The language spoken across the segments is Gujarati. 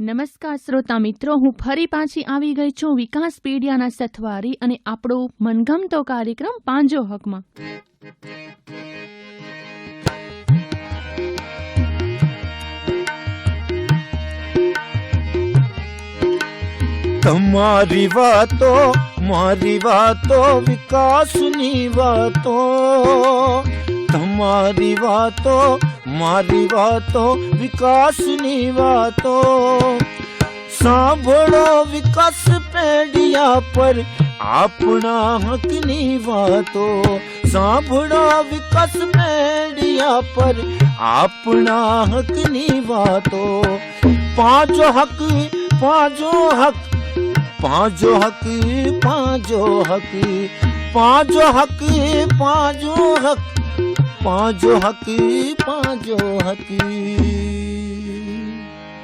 નમસ્કાર શ્રોતા મિત્રો, હું ફરી પાછી આવી ગઈ છું વિકાસ પીડિયાના સથવારી અને આપણો મનગમતો કાર્યક્રમ પાંજો હકમાં. તમારી વાતો, મારી વાતો, વિકાસની વાતો. તમારી વાતો મારી વાતો, વિકાસની વાતો. સાંભળો વિકાસ પેઢિયા પર આપણા હકની વાતો. સાંભળો વિકાસ પેઢિયા પર આપણા હકની વાતો. પાંચો હક પાંચો હક પાંચો હક પાંચો હક પાંચો હક પાંચો હક. હક હક.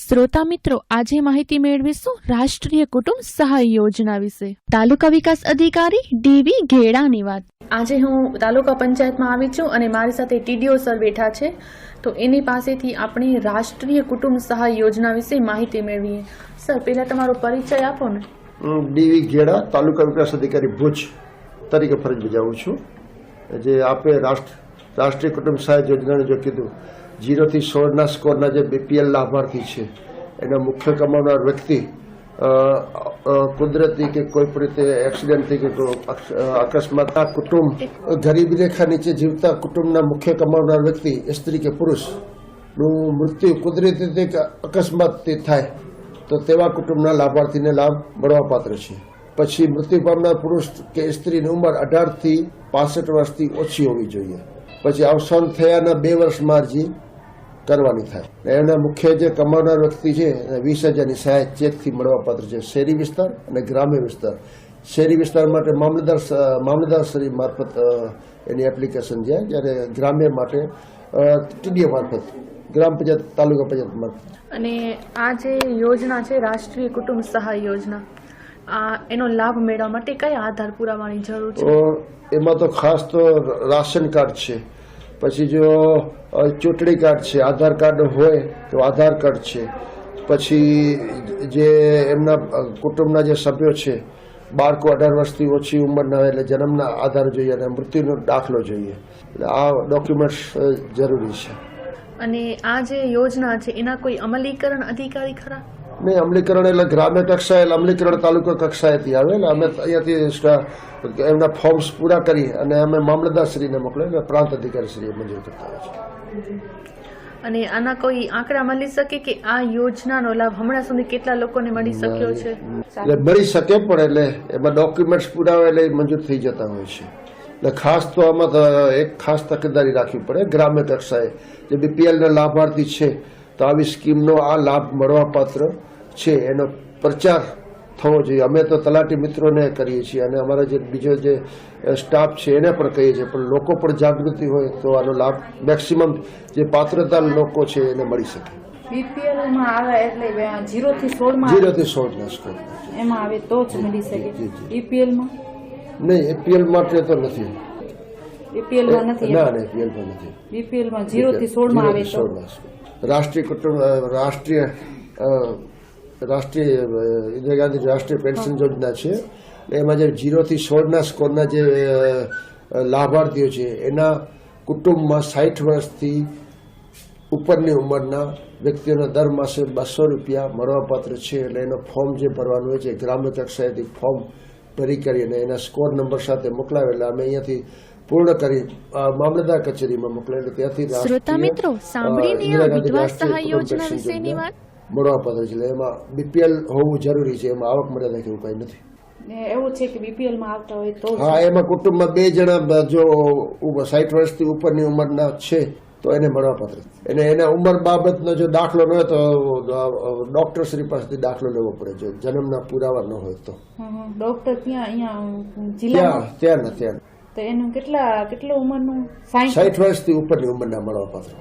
શ્રોતા મિત્રો આજે માહિતી મેળવીશું રાષ્ટ્રીય કુટુંબ સહાય યોજના વિશે. તાલુકા વિકાસ અધિકારી ડીવી ઘેડાની વાત. આજે હું તાલુકા પંચાયતમાં આવી છું અને મારી સાથે ટીડીઓ સર બેઠા છે. તો એની પાસેથી આપણે રાષ્ટ્રીય કુટુંબ સહાય યોજના વિશે માહિતી મેળવીએ. સર પહેલા તમારો પરિચય આપો ને. હું ડીવી ઘેડા તાલુકા વિકાસ અધિકારી ભુજ તરીકે ફરજ બજાવું છું. જે આપે રાષ્ટ્ર રાષ્ટ્રીય કુટુંબ સહાય યોજનાને જો કીધું જીરોથી સોળના સ્કોરના જે બીપીએલ લાભાર્થી છે, એના મુખ્ય કમાવનાર વ્યક્તિ કુદરતી કે કોઈ પણ રીતે એક્સિડન્ટથી કે અકસ્માત કુટુંબ, ગરીબી રેખા નીચે જીવતા કુટુંબના મુખ્ય કમાવનાર વ્યક્તિ સ્ત્રી કે પુરુષનું મૃત્યુ કુદરતી રીતે કે અકસ્માતથી થાય, તો તેવા કુટુંબના લાભાર્થીને લાભ મળવાપાત્ર છે. પછી મૃત્યુ પામનાર પુરુષ કે સ્ત્રીની ઉંમર અઢારથી પાસઠ વર્ષથી ઓછી હોવી જોઈએ. પછી અવસાન થયાના બે વર્ષમાં અરજી કરવાની થાય. એના મુખ્ય જે કમાવનાર વ્યક્તિ છે, એને વીસ હજારની સહાય ચેકથી મળવાપાત્ર છે. શહેરી વિસ્તાર અને ગ્રામ્ય વિસ્તાર. શહેરી વિસ્તાર માટે મામલતદાર મામલતદારશ્રી મામલતદાર મારફત એની એપ્લિકેશન છે, જ્યારે ગ્રામ્ય માટે ટીડીએ મારફત, ગ્રામ પંચાયત, તાલુકા પંચાયત મારફત. અને આ જે યોજના છે, રાષ્ટ્રીય કુટુંબ સહાય યોજના? એનો લાભ મેળવવા માટે કયા આધાર પુરાવાની જરૂર છે? તો એમાં તો ખાસ તો રાશન કાર્ડ છે. પછી જો ચૂંટણી કાર્ડ છે આધાર કાર્ડ હોય તો આધાર કાર્ડ છે. પછી જે એમના કુટુંબના જે સભ્યો છે બાળકો અઢાર વર્ષથી ઓછી ઉંમરના એટલે જન્મના આધાર જોઈએ અને મૃત્યુનો દાખલો જોઈએ. એટલે આ ડોક્યુમેન્ટ્સ જરૂરી છે. અને આ જે યોજના છે એના કોઈ અમલીકરણ અધિકારી ખરા? નહીં અમલીકરણ એટલે ગ્રામ્ય કક્ષાએ એટલે અમલીકરણ તાલુકા કક્ષાએથી આવે એટલે અમે અહીંયાથી એમના ફોર્મ્સ પૂરા કરી અને અમે મામલતદારશ્રીને મોકલે એટલે પ્રાંત અધિકારીશ્રીએ મંજૂર કરતા હોય છે અને આના કોઈ આંકડા મળી શકે કે આ યોજનાનો લાભ હમણાં સુધી કેટલા લોકોને મળી શક્યો છે? એટલે મળી શકે પણ એટલે એમાં ડોક્યુમેન્ટ્સ પૂરા હોય એટલે મંજૂર થઈ જતા હોય છે. એટલે ખાસ તો આમાં એક ખાસ તકેદારી રાખવી પડે. ગ્રામ્ય કક્ષાએ જે બીપીએલના લાભાર્થી છે તો આવી સ્કીમનો આ લાભ મળવાપાત્ર છે એનો પ્રચાર થવો જોઈએ. અમે તો તલાટી મિત્રોને કરીએ છીએ અને અમારા જે બીજો જે સ્ટાફ છે એને પણ કહીએ છીએ. પણ લોકો પણ જાગૃતિ હોય તો આનો લાભ મેક્સિમમ જે પાત્રતા લોકો છે એને મળી શકે. બીપીએલ આવે એટલે જીરો થી સોળમાં જીરોથી સોળના સ્કોર. એમાં આવે તો જ મળી શકે. જી, જી. બીપીએલમાં? નહીં એપીએલ માટે તો નથી. બીપીએલમાં નથી ના ના નથી. બીપીએલમાં જીરો થી સોળમાં આવે તો? 0 થી 16 માં. રાષ્ટ્રીય કુટુંબ રાષ્ટ્રીય રાષ્ટ્રીય ઇન્દિરા ગાંધી રાષ્ટ્રીય પેન્શન યોજના છે. એમાં જે જીરોથી સોળના સ્કોરના જે લાભાર્થીઓ છે, એના કુટુંબમાં સાઠ વર્ષથી ઉપરની ઉંમરના વ્યક્તિઓને દર માસે બસો રૂપિયા મળવાપાત્ર છે. એટલે એનો ફોર્મ જે ભરવાનું હોય છે, ગ્રામ્ય કક્ષાએથી ફોર્મ ભરી કરી અને એના સ્કોર નંબર સાથે મોકલાવે એટલે અમે અહીંયાથી પૂર્ણ કરી મામલતદાર કચેરીમાં મોકલે એટલે ત્યાંથી શ્રોતા મિત્રો સાંભળીને આ વિધવા સહાય યોજના વિશેની વાત? મળવાપાત્ર છે. એટલે એમાં બીપીએલ હોવું જરૂરી છે. એમાં આવક મર્યાદા કે એવું કાંઈ નથી. એવું છે કે બીપીએલમાં આવતા હોય તો હા એમાં કુટુંબમાં બે જણા જો સાઠ વર્ષથી ઉપરની ઉંમરના છે તો એને મળવાપાત્ર એને એના ઉંમર બાબતનો જો દાખલો ન હોય તો ડોક્ટર શ્રી પાસેથી દાખલો લેવો પડે. જો જન્મના પુરાવા ન હોય તો. ડોક્ટર ત્યાં અહીંયા ત્યાં ત્યાં ના ત્યાં તો એનું કેટલા કેટલું ઉંમરનું? સાઠ વર્ષથી ઉપરની ઉંમરના મળવાપાત્ર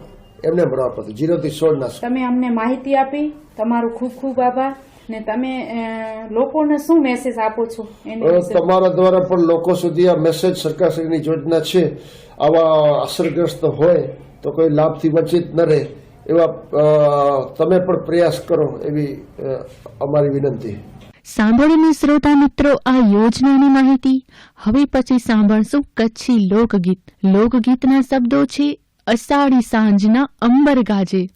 એમને મળવાપાત્ર જીરો થી સોળ ના તમે અમને માહિતી આપી. તમારો ખૂબ ખૂબ આભાર. ને તમે લોકોને શું મેસેજ આપો છો તમારા દ્વારા પણ લોકો સુધી આ મેસેજ સરકારશ્રીની યોજના છે. આવા અસરગ્રસ્ત હોય તો કોઈ લાભથી વંચિત ન રહે. એવા તમે પણ પ્રયાસ કરો એવી અમારી વિનંતી. સાંભળીને શ્રોતા મિત્રો, આ યોજનાની માહિતી. હવે પછી સાંભળશું કચ્છી લોકગીત. લોકગીતના શબ્દો છે, અષાઢી સાંજના અંબર ગાજે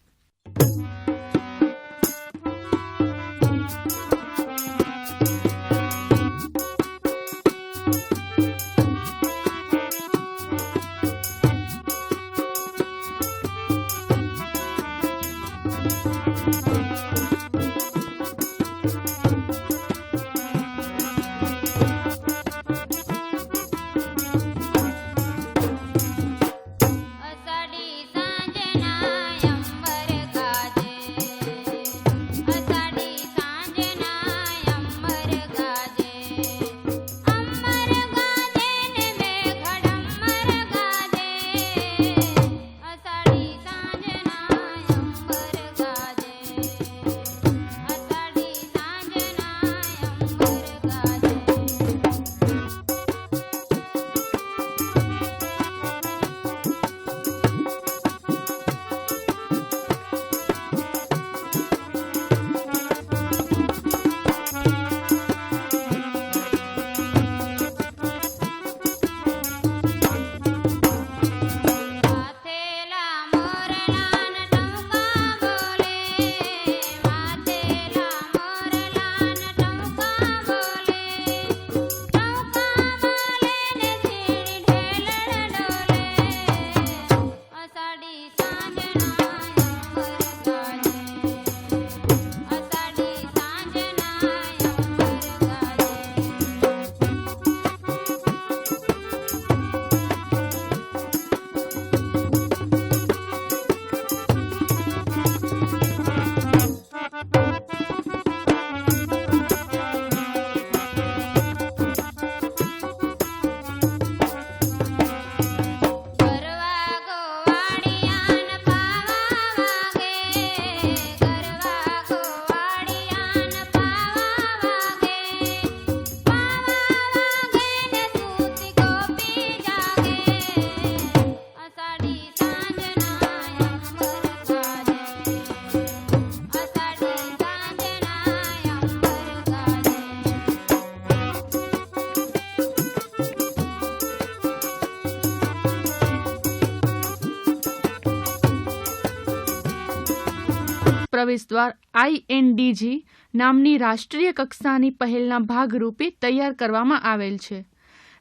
પ્રવેશ દ્વાર આઈએનડીજી નામની રાષ્ટ્રીય કક્ષાની પહેલના ભાગરૂપે તૈયાર કરવામાં આવેલ છે,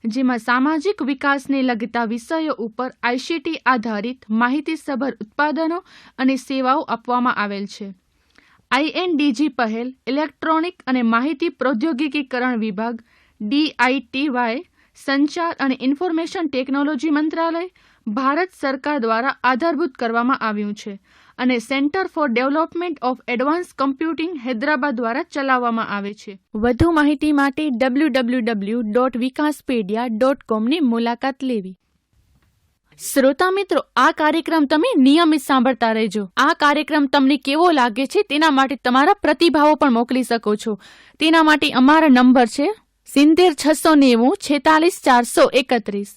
જેમાં સામાજિક વિકાસને લગતા વિષયો ઉપર આઈસીટી આધારિત માહિતીસભર ઉત્પાદનો અને સેવાઓ આપવામાં આવેલ છે. આઈએનડીજી પહેલ ઇલેક્ટ્રોનિક અને માહિતી પ્રૌદ્યોગિકીકરણ વિભાગ ડીઆઈટીવાય સંચાર અને ઇન્ફોર્મેશન ટેકનોલોજી મંત્રાલય, ભારત સરકાર દ્વારા આધારભૂત કરવામાં આવ્યું છે અને centre for development of advance computing Hyderabad દ્વારા ચલાવવામાં આવે છે. વધુ માહિતી માટે W W W dot Vikaspedia dot કોમની મુલાકાત લેવી. શ્રોતા મિત્રો, આ કાર્યક્રમ તમે નિયમિત સાંભળતા રહેજો. આ કાર્યક્રમ તમને કેવો લાગે છે તેના માટે તમારા પ્રતિભાવો પણ મોકલી શકો છો. તેના માટે અમારા નંબર છે સિત્તેર છસો નેવું છેતાલીસ ચારસો એકત્રીસ.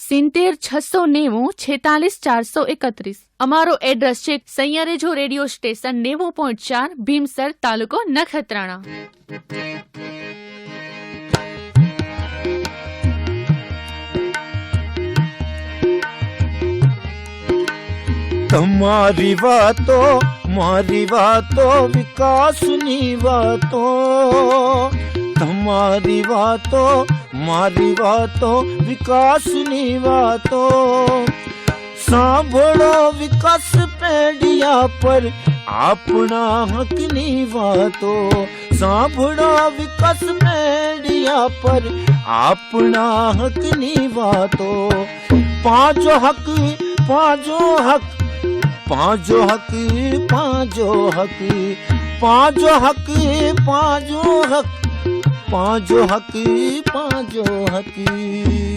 સિત્તેર છસો નેવું છેતાલીસ ચારસો એકત્રીસ અમારો એડ્રેસ છે સૈયરેજો રેડિયો સ્ટેશન નેવું પોઈન્ટ ચાર ભીમસર તાલુકો નખત્રાણા તમારી વાતો મારી વાતો વિકાસની વાતો તમારી વાતો મારી વાતો, વિકાસની વાતો. સાંભળો વિકાસ પેઢિયા પર આપણા હકની વાતો. સાંભળો વિકાસ પેઢિયા પર આપણા હકની વાતો. પાંચો હક પાંચો હક પાંચો હક પાંચો હક પાંચો હક પાંચો હક. પાંજો હકી પાંજો હકી.